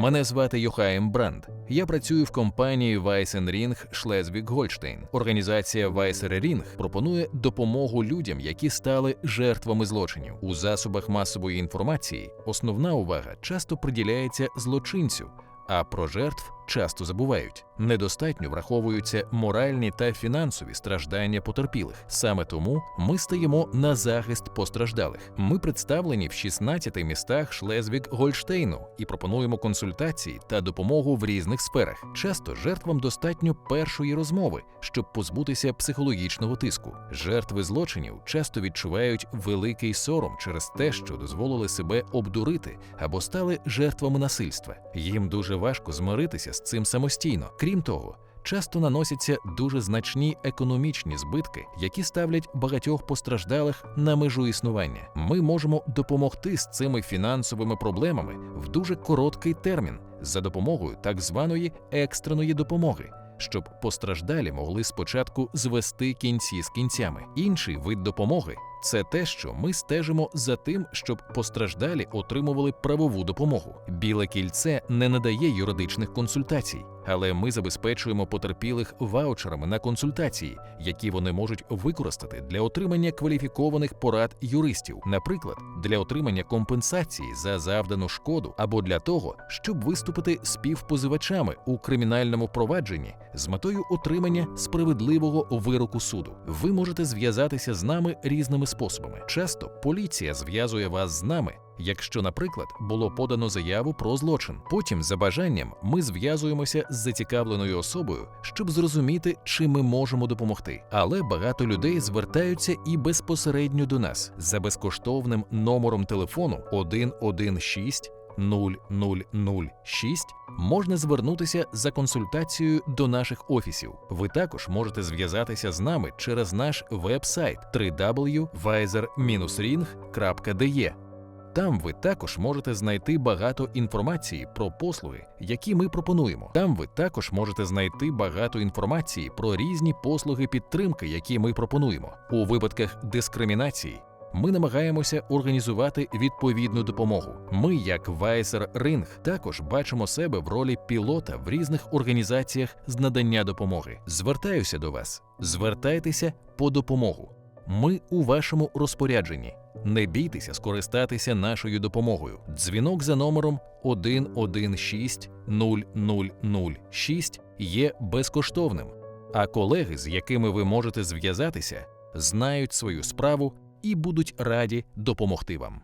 Мене звати Йохаєм Бранд. Я працюю в компанії Weissenring Schleswig-Holstein. Організація Weissenring пропонує допомогу людям, які стали жертвами злочинів. У засобах масової інформації основна увага часто приділяється злочинцю. А про жертв часто забувають. Недостатньо враховуються моральні та фінансові страждання потерпілих. Саме тому ми стаємо на захист постраждалих. Ми представлені в 16 містах Шлезвік-Гольштейну і пропонуємо консультації та допомогу в різних сферах. Часто жертвам достатньо першої розмови, щоб позбутися психологічного тиску. Жертви злочинів часто відчувають великий сором через те, що дозволили себе обдурити або стали жертвами насильства. Їм дуже важко змиритися цим самостійно. Крім того, часто наносяться дуже значні економічні збитки, які ставлять багатьох постраждалих на межу існування. Ми можемо допомогти з цими фінансовими проблемами в дуже короткий термін за допомогою так званої екстреної допомоги. Щоб постраждалі могли спочатку звести кінці з кінцями. Інший вид допомоги це те, що ми стежимо за тим, щоб постраждалі отримували правову допомогу. Біле кільце не надає юридичних консультацій, але ми забезпечуємо потерпілих ваучерами на консультації, які вони можуть використати для отримання кваліфікованих порад юристів, наприклад, для отримання компенсації за завдану шкоду або для того, щоб виступити співпозивачами у кримінальному провадженні з метою отримання справедливого вироку суду. Ви можете зв'язатися з нами різними способами. Часто поліція зв'язує вас з нами. Якщо, наприклад, було подано заяву про злочин, потім за бажанням ми зв'язуємося з зацікавленою особою, щоб зрозуміти, чи ми можемо допомогти. Але багато людей звертаються і безпосередньо до нас за безкоштовним номером телефону 116 0006 можна звернутися за консультацією до наших офісів. Ви також можете зв'язатися з нами через наш веб-сайт www.visor-ring.de. Там ви також можете знайти багато інформації про послуги, які ми пропонуємо. Там ви також можете знайти багато інформації про різні послуги підтримки, які ми пропонуємо. У випадках дискримінації ми намагаємося організувати відповідну допомогу. Ми, як Вайсер Ринг, також бачимо себе в ролі пілота в різних організаціях з надання допомоги. Звертаюся до вас, звертайтеся по допомогу. Ми у вашому розпорядженні. Не бійтеся скористатися нашою допомогою. Дзвінок за номером 116 0006 є безкоштовним, а колеги, з якими ви можете зв'язатися, знають свою справу і будуть раді допомогти вам.